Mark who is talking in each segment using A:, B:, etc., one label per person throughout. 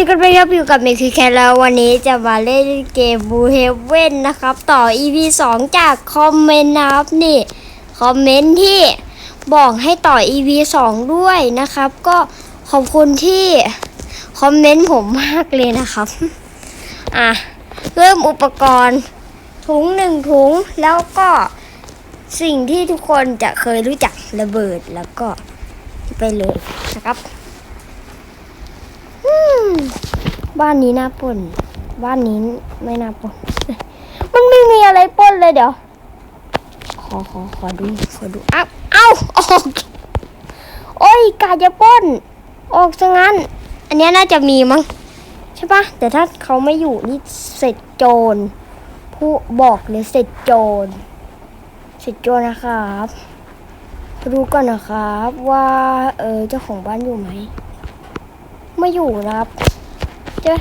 A: ดีกันไปครับอยู่กับเมคิแคแล้ววันนี้จะมาเล่นเกมบูเฮเว่นนะครับ ต่อ EP 2 จากคอมเมนต์นะครับนี่ คอมเมนต์ที่บอกให้ต่อ EP 2 ด้วยนะครับ ก็ขอบคุณที่คอมเมนต์ผมมากเลยนะครับ อะ เริ่มอุปกรณ์ถุงหนึ่งถุงแล้วก็สิ่งที่ทุกคนจะเคยรู้จักระเบิดแล้วก็ไปเลยนะครับ อืม บ้านนี้น่าปนบ้านนี้ไม่น่าปนมันไม่มีอะไรปนเลยเดี๋ยว ขอขอขอดูขอดูอ้าวอ้าออกโอ้ยกาจะปนออกซะงั้น อันนี้น่าจะมีมั้งใช่ปะแต่ถ้าเขาไม่อยู่นี่เสร็จโจร ผู้บอกเลยเสร็จโจร เสร็จโจรนะครับไปดูก่อนนะครับว่าเออเจ้าของบ้านอยู่ไหม ไม่อยู่นะครับ เจ๊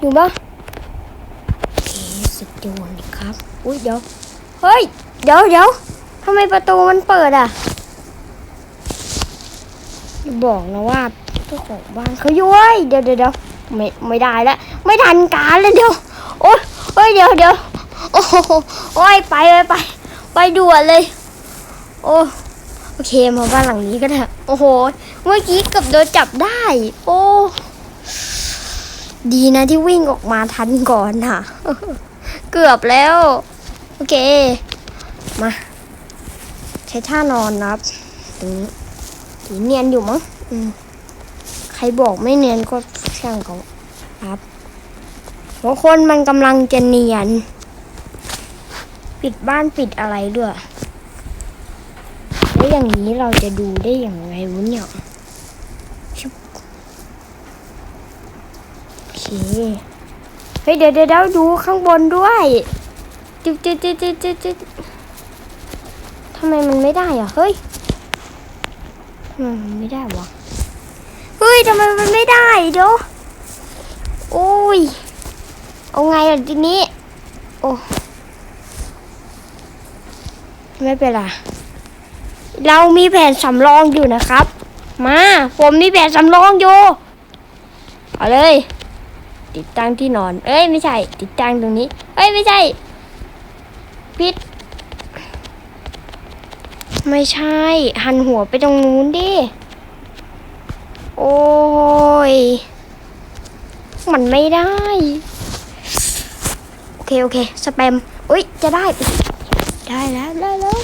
A: อยู่ปะโอเคสุดยอดเลยครับ อุ้ยเดี๋ยว เฮ้ย เดี๋ยวเดี๋ยวทำไมประตูมันเปิดอะอย่าบอกนะว่าเจ้าของบ้านเขาอยู่เว้ยเดี๋ยวเดี๋ยวเดี๋ยวไม่ไม่ได้แล้วไม่ทันการเลยเดี๋ยวโอ๊ยเฮ้ยเดี๋ยวเดี๋ยวโอ้โหโอ้ยไปไปไป ไปด่วนเลย โอ้โอเคมาบ้านหลังนี้ก็ได้โอ้โห เมื่อกี้เกือบโดนจับได้ โอ้ ดีนะที่วิ่งออกมาทันก่อนค่ะ เกือบแล้ว โอเค มา ใช้ท่านอนนะครับตรงนี้ถีเนียนอยู่มั้งใครบอกไม่เนียนก็ช่างเขาครับบางคนมันกำลังจะเนียน ปิดบ้านปิดอะไรด้วย แล้วอย่างนี้เราจะดูได้อย่างไรวะเนี่ยชุบโอ เคเฮ้ยเดี๋ยวเดี๋ยวเดี๋ยวดูข้างบนด้วยจึ๊ดจึ๊ดจึ๊ดจึ๊ดจึ๊ดจึ๊ดทำไมมันไม่ได้อะเฮ้ยทำไมมันไม่ได้วะเฮ้ยทำไมมันไม่ได้เดี๋ยวโอ้ยเอาไงอะทีนี้โอ้ไม่เป็นไรเรามีแผนสำรองอยู่นะครับ มา ผมมีแผนสำรองอยู่ เอาเลย ติดตั้งที่นอน เอ้ยไม่ใช่ ติดตั้งตรงนี้ เอ้ยไม่ใช่พิดไม่ใช่ หันหัวไปตรงนู้นดิ โอ้ย มันไม่ได้ โอเค โอเค สแปมอุ้ย จะได้ ได้แล้ว ได้แล้ว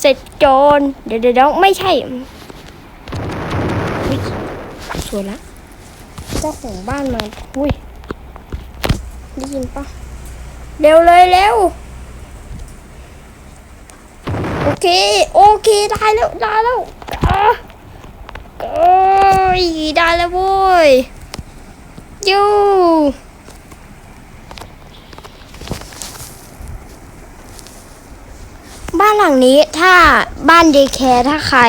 A: เสร็จโจรเดี๋ยวเดี๋ยวเดี๋ยวไม่ใช่ สวยละเจ้าของบ้านมาอุ้ยได้ยินปะเร็วเลยเร็วโอเค โอเค ได้แล้ว ได้แล้วอะโอ้ยได้แล้วโว้ยยูบ้านหลังนี้ถ้าบ้านเดย์แคร์ถ้าใคร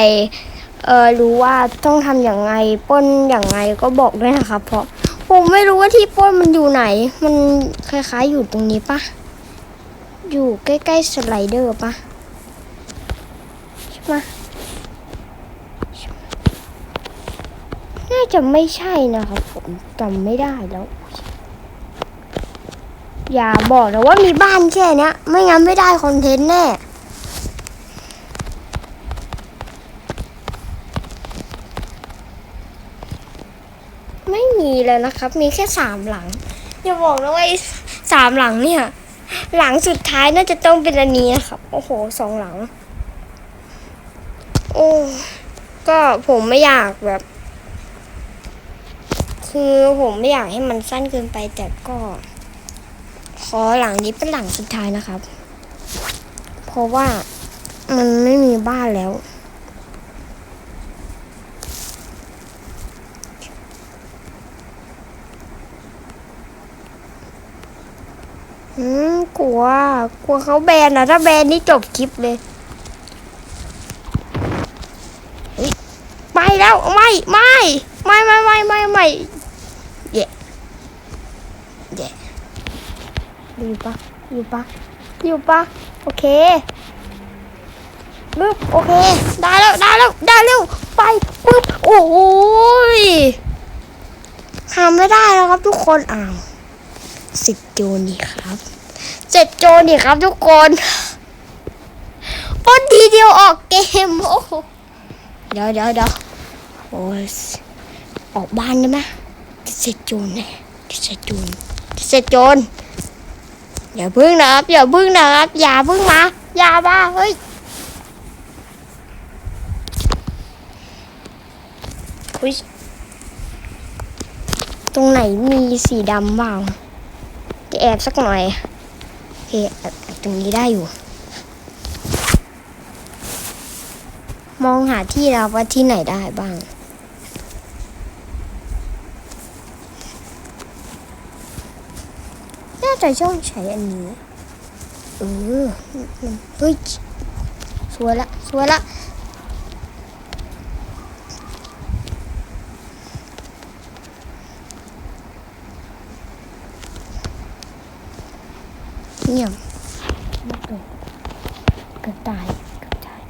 A: เออรู้ว่าต้องทำอย่างไงป้นอย่างไงก็บอกด้วยนะครับ เพราะผมไม่รู้ว่าที่ป้นมันอยู่ไหน มันคล้ายๆอยู่ตรงนี้ปะอยู่ใกล้ๆสไลเดอร์ปะใช่ปะน่าจะไม่ใช่นะครับผมจำไม่ได้แล้ว อย่าบอกนะว่ามีบ้านแค่เนี้ยไม่งั้นไม่ได้คอนเทนต์แน่ ไม่มีแล้วนะครับ มีแค่สามหลัง อย่าบอกนะว่าไอ้สามหลังเนี่ย หลังสุดท้ายน่าจะต้องเป็นอันนี้นะครับ โอ้โหสองหลัง โอ้ก็ผมไม่อยากแบบ คือผมไม่อยากให้มันสั้นเกินไปแต่ก็ ขอหลังนี้เป็นหลังสุดท้ายนะครับ เพราะว่ามันไม่มีบ้านแล้ว อื มกลัวกลัวเขาแบนนะถ้าแบนนี่จบคลิปเลยไปแล้วไม่ไม่ไม่ไม่ไม่ไม่ไม่เย่เย่อยู่ปะอยู่ปะอยู่ปะโอเคปึ๊บโอเค ได้แล้วได้แล้วได้แล้วไปปึ๊บโอ้ยทำไม่ได้แล้วครับทุกคนอ้าวสิบจรนี่ครับ เจ็ดโจนี่ครับทุกคนปนทีเดียวออกเกมโอ้เดี๋ยวเดี๋ยวเดี๋ยวโอ้ยออกบ้านได้ไหมเสร็จโจรแน่เสร็จโจรเสร็จโจรอย่าพึ่งนะครับอย่าพึ่งนะครับอย่าพึ่งมาอย่ามาเฮ้ยอุ๊ยตรงไหนมีสีดำบ้างจะแอบสักหน่อย เคแอบแอบตรงนี้ได้อยู่ มองหาที่เราว่าที่ไหนได้บ้าง น่าจะช่องใช้อันนี้ เออเฮ้ยสวยละ สวยละ เงียบไม่เกิดเกิดตายเกิดตาย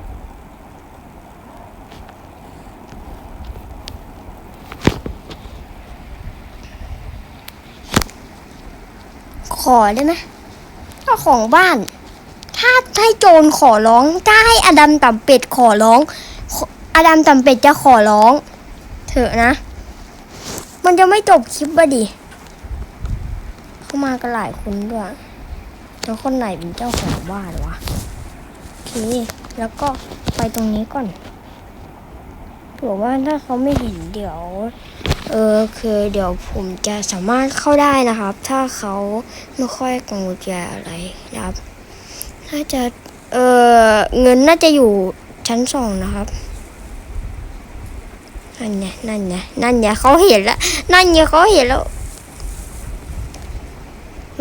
A: ขอได้ไหมเจ้าของบ้าน ถ้าให้โจรขอร้อง ถ้าให้อดัมต่ำเป็ดขอร้อง อดัมต่ำเป็ดจะขอร้อง เถอะนะ มันจะไม่จบคลิปอะดิเข้ามากันหลายคนด้วย แล้วคนไหนเป็นเจ้าของบ้านวะโอเค แล้วก็ไปตรงนี้ก่อนเผื่อว่าถ้าเขาไม่เห็นเดี๋ยว เออคือเดี๋ยวผมจะสามารถเข้าได้นะครับ ถ้าเขาไม่ค่อยกังวลใจอะไรนะครับ น่าจะ เออเงินน่าจะอยู่ชั้นสองนะครับนั่นไงนั่นไงนั่นไงเขาเห็นแล้ว นั่นไงเขาเห็นแล้ว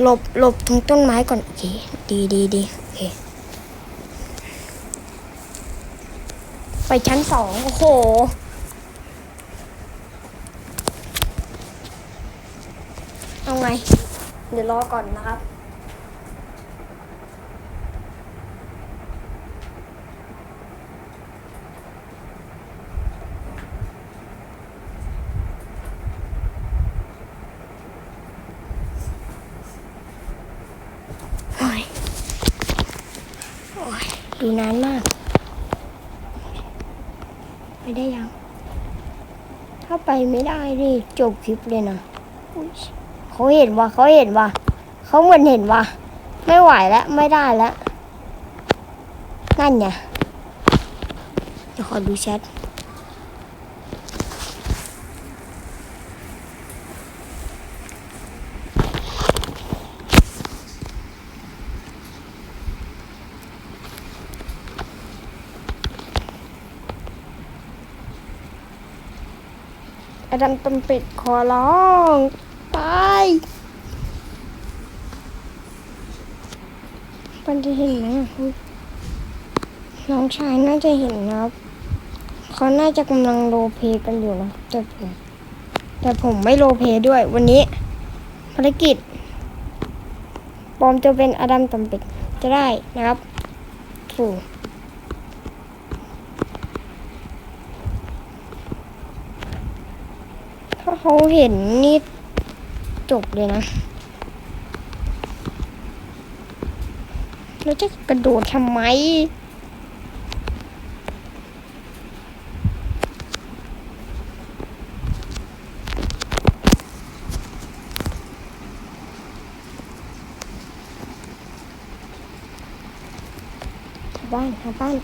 A: หลบหลบตรงต้นไม้ก่อน โอเค ดีดีดีโอเค ไปชั้นสองโอ้โห เอาไง เดี๋ยวรอก่อนนะครับ โอ้ย โอ้ย ดูนานมาก ไปได้ยัง ถ้าไปไม่ได้ดิจบคลิปเลยนะอุ๊ยเขาเห็นว่าเขาเห็นว่าเขาเหมือนเห็นว่าไม่ไหวแล้วไม่ได้แล้ว นั่นไงเดี๋ยวขอดูแชท อดัมตำเป็ดขอร้อง ไปมันจะเห็นไหมอะน้องชายน่าจะเห็นนะครับ เขาน่าจะกำลังโรลเพกันอยู่นะแต่ผมแต่ผมไม่โรลเพด้วย วันนี้ภารกิจปลอมจะเป็นอดัมตำเป็ดจะได้นะครับถูก ถ้า เขาเห็นนี่จบเลยนะแล้วจะกระโดดทำไมชาบ้านชาบ้าน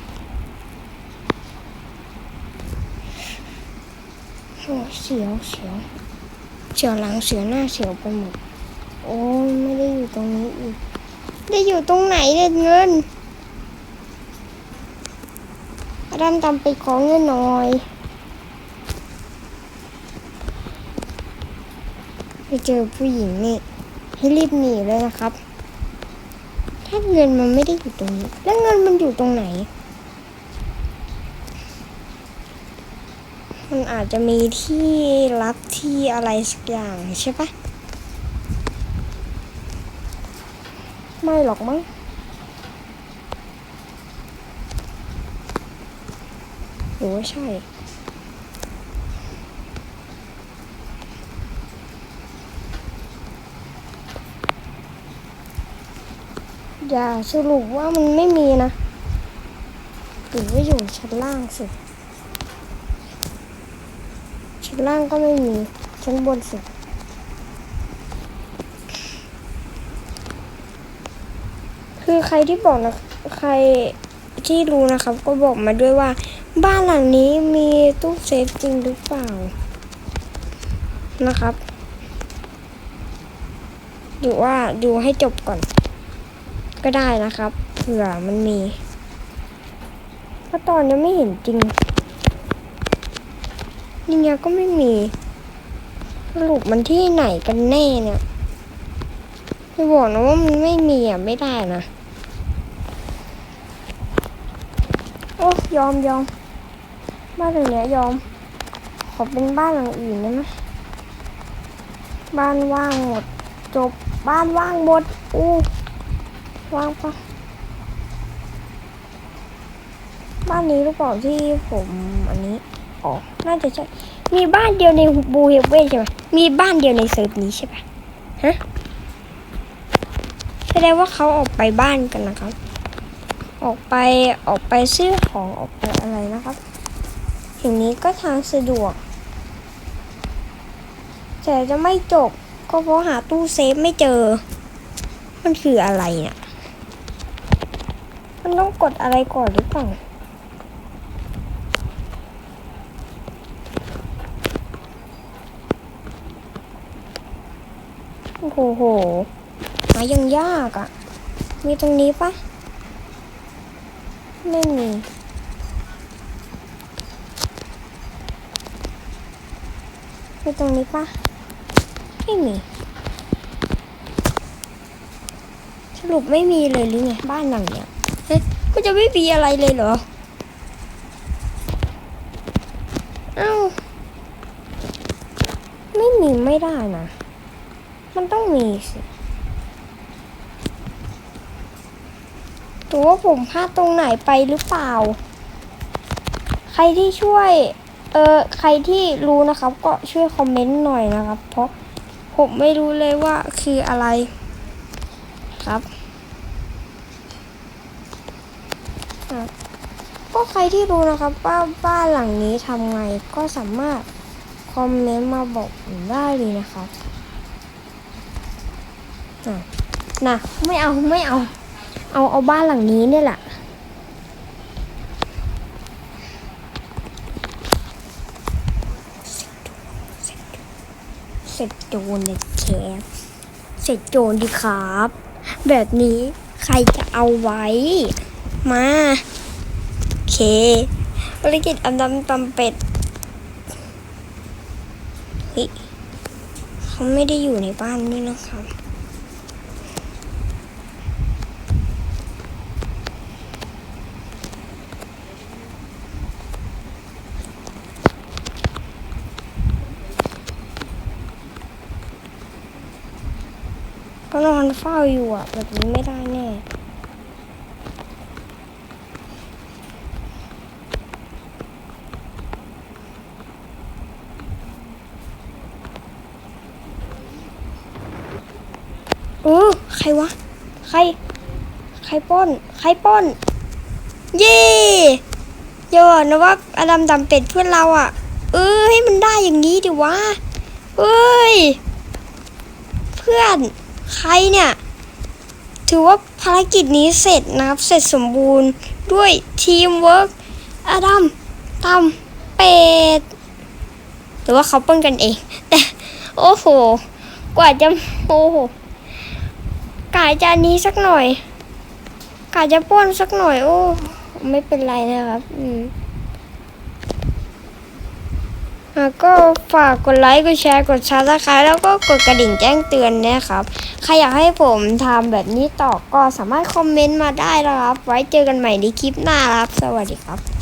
A: โอ้ เสียวเสียวเสียวหลังเสียวหน้าเสียวไปหมด โอ้ไม่ได้อยู่ตรงนี้อีก ได้อยู่ตรงไหนเนี่ยเงินอาดัมตามไปขอเงินหน่อยไปเจอผู้หญิงนี่ให้รีบหนีเลยนะครับ ถ้าเงินมันไม่ได้อยู่ตรงนี้ แล้วเงินมันอยู่ตรงไหน มันอาจจะมีที่รับที่อะไรสักอย่างใช่ปะไม่หรอกมั้งหรือว่าใช่ อย่าสรุปว่ามันไม่มีนะหรือว่าอยู่ชั้นล่างสุด ล่างก็ไม่มี ชั้นบนสุด คือใครที่บอกนะ ใครที่รู้นะครับ ก็บอกมาด้วยว่า บ้านหลังนี้มีตู้เซฟจริงหรือเปล่า นะครับหรือว่าดูให้จบก่อน ก็ได้นะครับ เผื่อมันมีเพราะตอนนี้ไม่เห็นจริง นี่ไงก็ไม่มีสรุปมันที่ไหนกันแน่เนี่ยไม่บอกนะว่ามันไม่มีอะไม่ได้นะ โอ้ยอมยอมบ้านหลังเนี้ยยอม ขอเป็นบ้านหลังอื่นได้ไหมบ้านว่างหมด จบบ้านว่างหมดอู้ว่างปะบ้านนี้หรือเปล่าที่ผมอันนี้ อ๋อ น่าจะใช่ มีบ้านเดียวในบูเฮเว่ใช่ไหมมีบ้านเดียวในเซิร์ฟนี้ใช่ปะฮะ แสดงว่าเขาออกไปบ้านกันนะครับ ออกไปออกไปซื้อของออกไปอะไรนะครับอย่างนี้ก็ทางสะดวก แต่จะไม่จบก็เพราะหาตู้เซฟไม่เจอ มันคืออะไรเนี่ย มันต้องกดอะไรก่อนหรือเปล่า อ้โห หายังยากอะ่ะ มีตรงนี้ปะไม่มีมีตรงนี้ปะไม่มี สรุปไม่มีเลยหรือไงบ้านหลังเนี้ยเฮ้ยก็จะไม่มีอะไรเลยเหรอ เอ้า ไม่มีไม่ได้นะ มันต้องมีสิหรือว่าผมพลาดตรงไหนไปหรือเปล่า ใครที่ช่วย เออใครที่รู้นะครับ ก็ช่วยคอมเมนต์หน่อยนะครับ เพราะผมไม่รู้เลยว่าคืออะไรครับก็ใครที่รู้นะครับว่าบ้านหลังนี้ทำไงก็สามารถคอมเมนต์มาบอกผมได้เลยนะครับอะ นะไม่เอาไม่เอา เอาเอาบ้านหลังนี้เนี่ยแหละเสร็จโจรเลยแคปเสร็จโจรดีครับ แบบนี้ใครจะเอาไว้ มาโอเคภารกิจอันดำตำเป็ดเฮ้ยเขาไม่ได้อยู่ในบ้านนี่นะครับ อนเฝ้าอยู่อะ แบบนี้ไม่ได้แน่เออใครวะ ใคร ใครป้น ใครป้น เย่โยานะว่าอดัมดำเป็ดเพื่อนเราอะ เออให้มันได้อย่างนี้ดิวะเอ้ย เพื่อน ใครเนี่ย ถือว่าภารกิจนี้เสร็จนะครับ เสร็จสมบูรณ์ด้วยทีมเวิร์กอดัมตำเป็ดหรือว่าเขาปล้นกันเอง แต่ โอ้โห กว่าจะโอ้โหกายจะอันนี้สักหน่อยกายจะปล้นสักหน่อย โอ้ ไม่เป็นไรนะครับ อืม ก็ฝากกดไลค์กดแชร์กดซับสไครต์แล้วก็กดกระดิ่งแจ้งเตือนนะครับ ใครอยากให้ผมทำแบบนี้ต่อก็สามารถคอมเมนต์มาได้นะครับ ไว้เจอกันใหม่ในคลิปหน้าครับ สวัสดีครับ